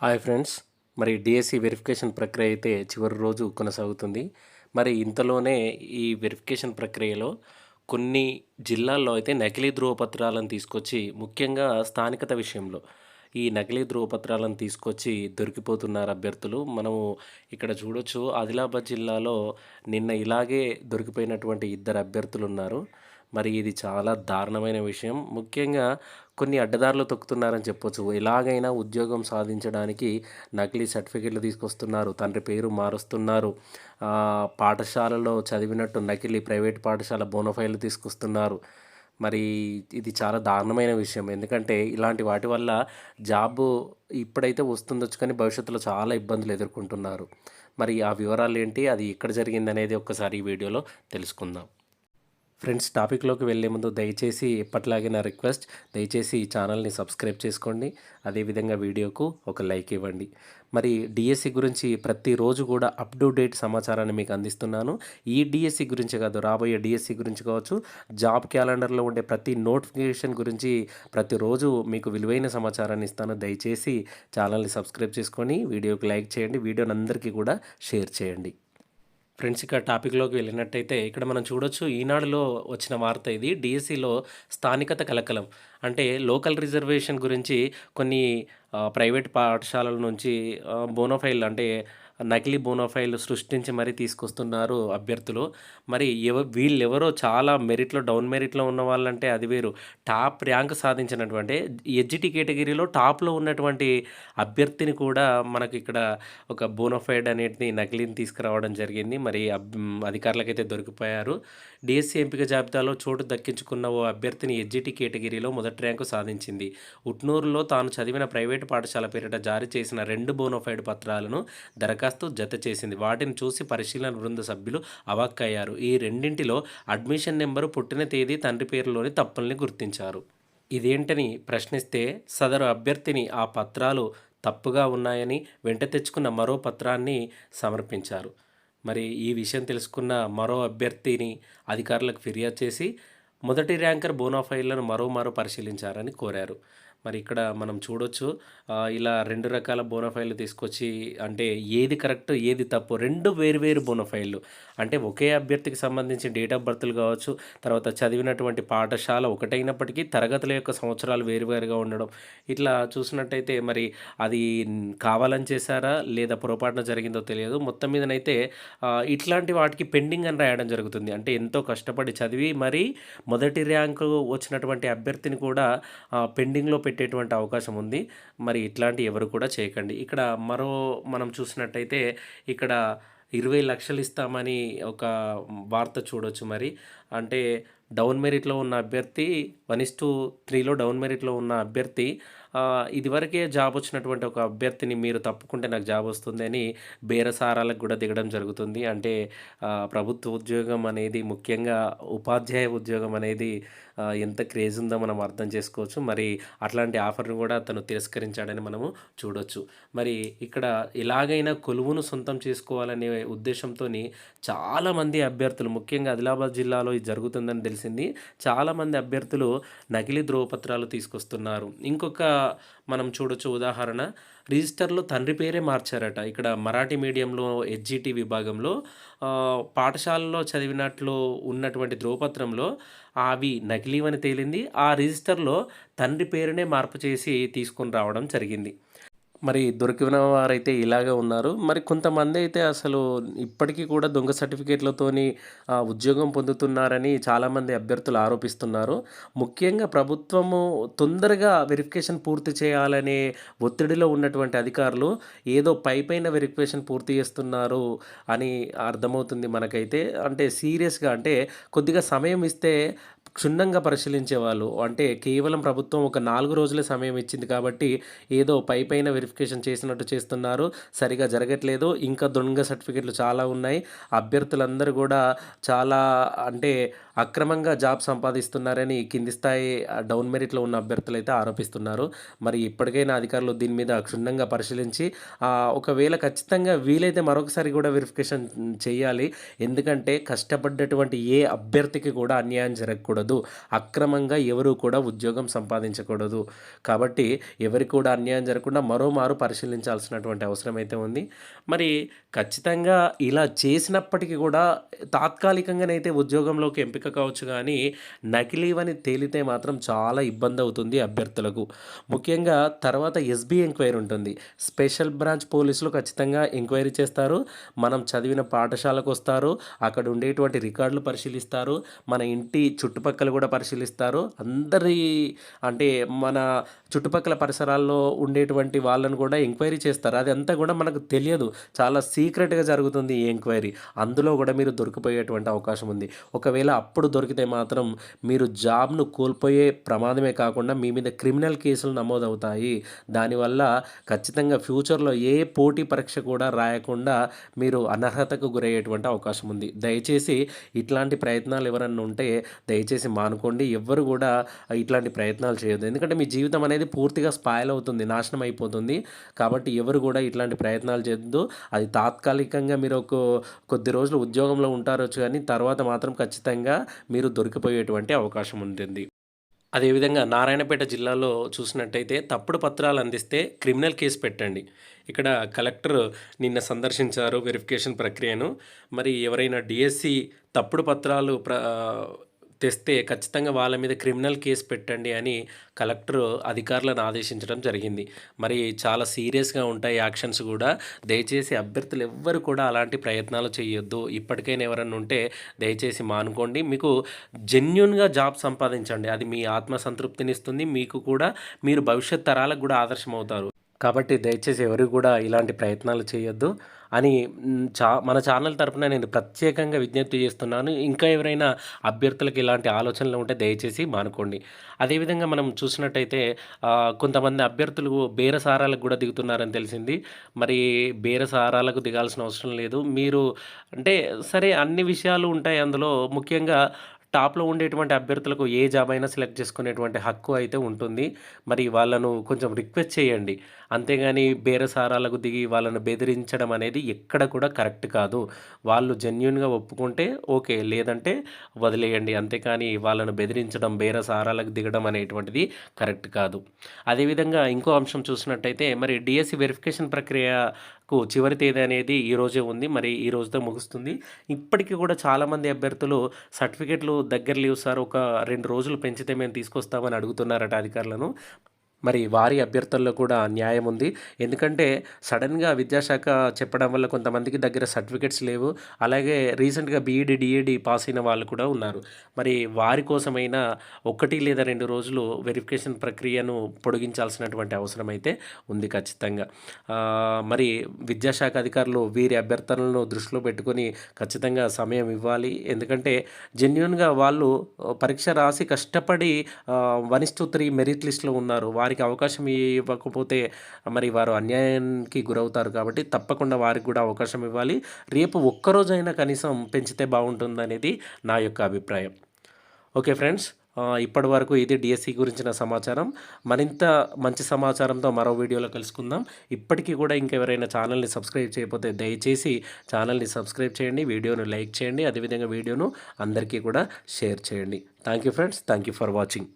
Hi friends. మరి DSC verification ప్రక్రియ అయితే చివరి రోజు కొనసాగుతుంది. మరి ఇంతలోనే ఈ వెరిఫికేషన్ ప్రక్రియలో కొన్ని జిల్లాల్లో అయితే నకిలీ ధృవపత్రాలను తీసుకొచ్చి ముఖ్యంగా స్థానికత విషయంలో ఈ నకిలీ ధృవపత్రాలను తీసుకొచ్చి దొరికిపోతున్నారు అభ్యర్థులు. మనము ఇక్కడ చూడొచ్చు ఆదిలాబాద్ జిల్లాలో నిన్న ఇలాగే దొరికిపోయినటువంటి ఇద్దరు అభ్యర్థులు ఉన్నారు మరి ఇది చాలా దారుణమైన విషయం. ముఖ్యంగా కొన్ని అడ్డదారులు తొక్కుతున్నారని చెప్పొచ్చు. ఎలాగైనా ఉద్యోగం సాధించడానికి నకిలీ సర్టిఫికెట్లు తీసుకొస్తున్నారు. తండ్రి పేరు మారుస్తున్నారు. పాఠశాలలో చదివినట్టు నకిలీ ప్రైవేట్ పాఠశాల బోనఫైలు తీసుకొస్తున్నారు. మరి ఇది చాలా దారుణమైన విషయం. ఎందుకంటే ఇలాంటి వాటి వల్ల జాబ్ ఇప్పుడైతే వస్తుందొచ్చు కానీ భవిష్యత్తులో చాలా ఇబ్బందులు ఎదుర్కొంటున్నారు. మరి ఆ వివరాలు ఏంటి? అది ఎక్కడ జరిగింది అనేది ఒక్కసారి ఈ వీడియోలో తెలుసుకుందాం. ఫ్రెండ్స్ టాపిక్లోకి వెళ్ళే ముందు దయచేసి ఎప్పటిలాగే నా రిక్వెస్ట్ దయచేసి ఈ ఛానల్ని సబ్స్క్రైబ్ చేసుకోండి. అదేవిధంగా వీడియోకు ఒక లైక్ ఇవ్వండి. మరి డిఎస్సి గురించి ప్రతిరోజు కూడా అప్ టు డేట్ సమాచారాన్ని మీకు అందిస్తున్నాను. ఈ డిఎస్సి గురించి కాదు రాబోయే డిఎస్సి గురించి కావచ్చు జాబ్ క్యాలెండర్లో ఉండే ప్రతి నోటిఫికేషన్ గురించి ప్రతిరోజు మీకు విలువైన సమాచారాన్ని ఇస్తాను. దయచేసి ఛానల్ని సబ్స్క్రైబ్ చేసుకొని వీడియోకి లైక్ చేయండి. వీడియోని అందరికీ కూడా షేర్ చేయండి. ఫ్రెండ్స్ ఇక టాపిక్లోకి వెళ్ళినట్టయితే ఇక్కడ మనం చూడొచ్చు ఈనాడులో వచ్చిన వార్త ఇది. డిఎస్సిలో స్థానికత కలకలం. అంటే లోకల్ రిజర్వేషన్ గురించి కొన్ని ప్రైవేట్ పాఠశాలల నుంచి బోనోఫైల్ అంటే నకిలీ బోనోఫైల్ సృష్టించి మరీ తీసుకొస్తున్నారు అభ్యర్థులు. మరి ఎవ వీళ్ళెవరో చాలా మెరిట్లో డౌన్ మెరిట్లో ఉన్న వాళ్ళంటే అది వేరు. టాప్ ర్యాంక్ సాధించినటువంటి ఎడ్జిటీ కేటగిరీలో టాప్లో ఉన్నటువంటి అభ్యర్థిని కూడా మనకి ఇక్కడ ఒక బోనోఫైడ్ అనేది నకిలీని తీసుకురావడం జరిగింది. మరి అధికారులకైతే దొరికిపోయారు. డిఎస్సీ ఎంపిక జాబితాలో చోటు దక్కించుకున్న ఓ అభ్యర్థిని ఎడ్జిటి కేటగిరీలో మొదటి ర్యాంకు సాధించింది. ఉట్నూరులో తాను చదివిన ప్రైవేటు పాఠశాల పేరిట జారీ చేసిన రెండు బోనోఫైడ్ పత్రాలను దరఖాస్తు జత చేసింది. వాటిని చూసి పరిశీలన బృంద సభ్యులు అవాక్కయ్యారు. ఈ రెండింటిలో అడ్మిషన్ నెంబరు పుట్టిన తేదీ తండ్రి పేరులోని తప్పుల్ని గుర్తించారు. ఇదేంటని ప్రశ్నిస్తే సదరు అభ్యర్థిని ఆ పత్రాలు తప్పుగా ఉన్నాయని వెంట తెచ్చుకున్న మరో పత్రాన్ని సమర్పించారు. మరి ఈ విషయం తెలుసుకున్న మరో అభ్యర్థిని అధికారులకు ఫిర్యాదు చేసి మొదటి ర్యాంకర్ బోనాఫైళ్ళను మరో మరో పరిశీలించారని కోరారు. మరి ఇక్కడ మనం చూడొచ్చు ఇలా రెండు రకాల బోనఫైళ్ళు తీసుకొచ్చి అంటే ఏది కరెక్ట్ ఏది తప్పు రెండు వేరు వేరు బోనఫైళ్ళు అంటే ఒకే అభ్యర్థికి సంబంధించి డేట్ ఆఫ్ బర్త్లు కావచ్చు తర్వాత చదివినటువంటి పాఠశాల ఒకటైనప్పటికీ తరగతుల యొక్క సంవత్సరాలు వేరువేరుగా ఉండడం. ఇట్లా చూసినట్టయితే మరి అది కావాలని చేశారా లేదా పొరపాటున జరిగిందో తెలియదు. మొత్తం మీదనైతే ఇట్లాంటి వాటికి పెండింగ్ అని రాయడం జరుగుతుంది. అంటే ఎంతో కష్టపడి చదివి మరి మొదటి ర్యాంకు వచ్చినటువంటి అభ్యర్థిని కూడా పెండింగ్లో పెట్టి పెట్టేటువంటి అవకాశం ఉంది. మరి ఇట్లాంటి ఎవరు కూడా చేయకండి. ఇక్కడ మరో మనం చూసినట్టయితే ఇక్కడ ఇరవై లక్షలు ఇస్తామని ఒక వార్త చూడొచ్చు మరి. అంటే డౌన్ మెరిట్లో ఉన్న అభ్యర్థి వన్ ఇస్ టు త్రీలో డౌన్ మెరిట్లో ఉన్న అభ్యర్థి ఇదివరకే జాబ్ వచ్చినటువంటి ఒక అభ్యర్థిని మీరు తప్పుకుంటే నాకు జాబ్ వస్తుంది అని బేరసారాలకు కూడా దిగడం జరుగుతుంది. అంటే ప్రభుత్వ ఉద్యోగం అనేది ముఖ్యంగా ఉపాధ్యాయ ఉద్యోగం అనేది ఎంత క్రేజ్ ఉందో మనం అర్థం చేసుకోవచ్చు. మరి అట్లాంటి ఆఫర్ను కూడా అతను తిరస్కరించాడని మనము చూడొచ్చు. మరి ఇక్కడ ఎలాగైనా కొలువును సొంతం చేసుకోవాలనే ఉద్దేశంతో చాలామంది అభ్యర్థులు ముఖ్యంగా ఆదిలాబాద్ జిల్లాలో ఇది జరుగుతుందని తెలిసింది చాలామంది అభ్యర్థులు నకిలీ ధ్రువపత్రాలు తీసుకొస్తున్నారు. ఇంకొక మనం చూడొచ్చు ఉదాహరణ. రిజిస్టర్లో తండ్రి పేరే మార్చారట. ఇక్కడ మరాఠీ మీడియంలో హెచ్జిటి విభాగంలో పాఠశాలలో చదివినట్లు ఉన్నటువంటి ధ్రువపత్రంలో అవి నకిలీవని తేలింది. ఆ రిజిస్టర్లో తండ్రి పేరునే మార్పు చేసి తీసుకొని రావడం జరిగింది. మరి దొరికిన వారైతే ఇలాగే ఉన్నారు. మరి కొంతమంది అయితే అసలు ఇప్పటికీ కూడా దొంగ సర్టిఫికేట్లతోని ఉద్యోగం పొందుతున్నారని చాలామంది అభ్యర్థులు ఆరోపిస్తున్నారు. ముఖ్యంగా ప్రభుత్వము తొందరగా వెరిఫికేషన్ పూర్తి చేయాలనే ఒత్తిడిలో ఉన్నటువంటి అధికారులు ఏదో పై పైన వెరిఫికేషన్ పూర్తి చేస్తున్నారు అని అర్థమవుతుంది మనకైతే. అంటే సీరియస్గా అంటే కొద్దిగా సమయం ఇస్తే క్షుణ్ణంగా పరిశీలించే వాళ్ళు అంటే కేవలం ప్రభుత్వం ఒక నాలుగు రోజులే సమయం ఇచ్చింది కాబట్టి ఏదో పై పైన వెరిఫికేషన్ చేసినట్టు చేస్తున్నారు. సరిగా జరగట్లేదు. ఇంకా దొంగ సర్టిఫికెట్లు చాలా ఉన్నాయి. అభ్యర్థులందరూ కూడా చాలా అంటే అక్రమంగా జాబ్ సంపాదిస్తున్నారని కింది స్థాయి డౌన్ మెరిట్‌లో ఉన్న అభ్యర్థులైతే ఆరోపిస్తున్నారు. మరి ఇప్పటికైనా అధికారులు దీని మీద క్షుణ్ణంగా పరిశీలించి ఒకవేళ ఖచ్చితంగా వీలైతే మరొకసారి కూడా వెరిఫికేషన్ చేయాలి. ఎందుకంటే కష్టపడ్డటువంటి ఏ అభ్యర్థికి కూడా అన్యాయం జరగకూడదు. అక్రమంగా ఎవరు కూడా ఉద్యోగం సంపాదించకూడదు. కాబట్టి ఎవరికి కూడా అన్యాయం జరగకుండా మరోమారు పరిశీలించాల్సినటువంటి అవసరం అయితే ఉంది. మరి ఖచ్చితంగా ఇలా చేసినప్పటికీ కూడా తాత్కాలికంగానైతే ఉద్యోగంలోకి ఎంపిక కావచ్చు కానీ నకిలీవని తేలితే మాత్రం చాలా ఇబ్బంది అవుతుంది అభ్యర్థులకు. ముఖ్యంగా తర్వాత ఎస్‌బీ ఎంక్వైరీ ఉంటుంది. స్పెషల్ బ్రాంచ్ పోలీసులు ఖచ్చితంగా ఎంక్వైరీ చేస్తారు. మనం చదివిన పాఠశాలకు వస్తారు అక్కడ ఉండేటువంటి రికార్డులు పరిశీలిస్తారు. మన ఇంటి చుట్టుపక్కల కూడా పరిశీలిస్తారు. అందరి అంటే మన చుట్టుపక్కల పరిసరాల్లో ఉండేటువంటి వాళ్ళను కూడా ఎంక్వైరీ చేస్తారు. అదంతా కూడా మనకు తెలియదు. చాలా సీక్రెట్‌గా జరుగుతుంది ఈ ఎంక్వైరీ. అందులో కూడా మీరు దొరికిపోయేటువంటి అవకాశం ఉంది. ఒకవేళ అప్పుడు దొరికితే మాత్రం మీరు జాబ్‌ను కోల్పోయే ప్రమాదమే కాకుండా మీ మీద క్రిమినల్ కేసులు నమోదవుతాయి. దానివల్ల ఖచ్చితంగా ఫ్యూచర్‌లో ఏ పోటీ పరీక్ష కూడా రాయకుండా మీరు అనర్హతకు గురయ్యేటువంటి అవకాశం ఉంది. దయచేసి ఇట్లాంటి ప్రయత్నాలు ఎవరన్నా ఉంటే దయచేసి మానుకోండి. ఎవ్వరు కూడా ఇట్లాంటి ప్రయత్నాలు చేయొద్దు. ఎందుకంటే మీ జీవితం అనేది పూర్తిగా స్పాయిల్ అవుతుంది. నాశనం అయిపోతుంది. కాబట్టి ఎవరు కూడా ఇట్లాంటి ప్రయత్నాలు చేయొద్దు. అది తాత్కాలికంగా మీరు ఒక కొద్ది రోజులు ఉద్యోగంలో ఉంటారొచ్చు కానీ తర్వాత మాత్రం ఖచ్చితంగా మీరు దొరికిపోయేటువంటి అవకాశం ఉంటుంది. అదేవిధంగా నారాయణపేట జిల్లాలో చూసినట్టయితే తప్పుడు పత్రాలు అందిస్తే క్రిమినల్ కేసు పెట్టండి. ఇక్కడ కలెక్టర్ నిన్న సందర్శించారు వెరిఫికేషన్ ప్రక్రియను. మరి ఎవరైనా డిఎస్సి తప్పుడు పత్రాలు ప్ర తెస్తే ఖచ్చితంగా వాళ్ళ మీద క్రిమినల్ కేసు పెట్టండి అని కలెక్టర్ అధికారులను ఆదేశించడం జరిగింది. మరి చాలా సీరియస్‌గా ఉంటాయి యాక్షన్స్ కూడా దయచేసి అభ్యర్థులు ఎవ్వరు కూడా అలాంటి ప్రయత్నాలు చేయొద్దు. ఇప్పటికైనా ఎవరన్నా ఉంటే దయచేసి మానుకోండి. మీకు జెన్యున్గా జాబ్ సంపాదించండి. అది మీ ఆత్మ సంతృప్తినిస్తుంది. మీకు కూడా మీరు భవిష్యత్ తరాలకు కూడా ఆదర్శం అవుతారు కాబట్టి దయచేసి ఎవరు కూడా ఇలాంటి ప్రయత్నాలు చేయొద్దు అని చా మన ఛానల్ తరపున నేను ప్రత్యేకంగా విజ్ఞప్తి చేస్తున్నాను. ఇంకా ఎవరైనా అభ్యర్థులకు ఇలాంటి ఆలోచనలు ఉంటే దయచేసి మానుకోండి. అదేవిధంగా మనం చూసినట్టయితే కొంతమంది అభ్యర్థులు బేరసారాలకు కూడా దిగుతున్నారని తెలిసింది. మరి బేరసారాలకు దిగాల్సిన అవసరం లేదు. మీరు అంటే సరే అన్ని విషయాలు ఉంటాయి అందులో. ముఖ్యంగా టాప్‌లో ఉండేటువంటి అభ్యర్థులకు ఏ జాబ్ అయినా సెలెక్ట్ చేసుకునేటువంటి హక్కు అయితే ఉంటుంది. మరి వాళ్ళను కొంచెం రిక్వెస్ట్ చేయండి. అంతేగాని బేరసారాలకు దిగి వాళ్ళను బెదిరించడం అనేది ఎక్కడ కూడా కరెక్ట్ కాదు. వాళ్ళు జెన్యున్గా ఒప్పుకుంటే ఓకే. లేదంటే వదిలేయండి. అంతేకాని వాళ్ళను బెదిరించడం, బేరసారాలకు దిగడం అనేటువంటిది కరెక్ట్ కాదు. అదేవిధంగా ఇంకో అంశం చూసినట్టయితే మరి డిఎస్సి వెరిఫికేషన్ ప్రక్రియ కు చివరి తేదీ అనేది ఈరోజే ఉంది. మరి ఈ రోజుతో ముగుస్తుంది. ఇప్పటికి కూడా చాలామంది అభ్యర్థులు సర్టిఫికేట్‌లు దగ్గర లేవు సార్. ఒక రెండు రోజులు పెంచితే మేము తీసుకొస్తామని అడుగుతున్నారట అధికారులను. మరి వారి అభ్యర్థుల్లో కూడా న్యాయం ఉంది. ఎందుకంటే సడన్గా విద్యాశాఖ చెప్పడం వల్ల కొంతమందికి దగ్గర సర్టిఫికేట్స్ లేవు. అలాగే రీసెంట్‌గా బీఈడీ, డిఈడి పాస్ అయిన వాళ్ళు కూడా ఉన్నారు. మరి వారి కోసమైనా ఒకటి లేదా రెండు రోజులు వెరిఫికేషన్ ప్రక్రియను పొడిగించాల్సినటువంటి అవసరం అయితే ఉంది ఖచ్చితంగా. మరి విద్యాశాఖ అధికారులు వీరి అభ్యర్థనలను దృష్టిలో పెట్టుకొని ఖచ్చితంగా సమయం ఇవ్వాలి. ఎందుకంటే జెన్యున్గా వాళ్ళు పరీక్ష రాసి కష్టపడి ఆహ్, 1:3 మెరిట్ లిస్ట్‌లో ఉన్నారు. వారికి అవకాశం ఇవ్వకపోతే మరి వారు అన్యాయానికి గురవుతారు కాబట్టి తప్పకుండా వారికి కూడా అవకాశం ఇవ్వాలి. రేపు ఒక్కరోజైనా కనీసం పెంచితే బాగుంటుందనేది నా యొక్క అభిప్రాయం. Okay friends. ఇప్పటి వరకు ఇది డీఎస్సీ గురించిన సమాచారం. మరింత మంచి సమాచారంతో మరో వీడియోలో కలుసుకుందాం. ఇప్పటికీ కూడా ఇంకెవరైనా ఛానల్‌ని సబ్స్క్రైబ్ చేయకపోతే దయచేసి ఛానల్‌ని సబ్స్క్రైబ్ చేయండి. వీడియోను లైక్ చేయండి. అదేవిధంగా వీడియోను అందరికీ కూడా షేర్ చేయండి. Thank you friends. Thank you for watching.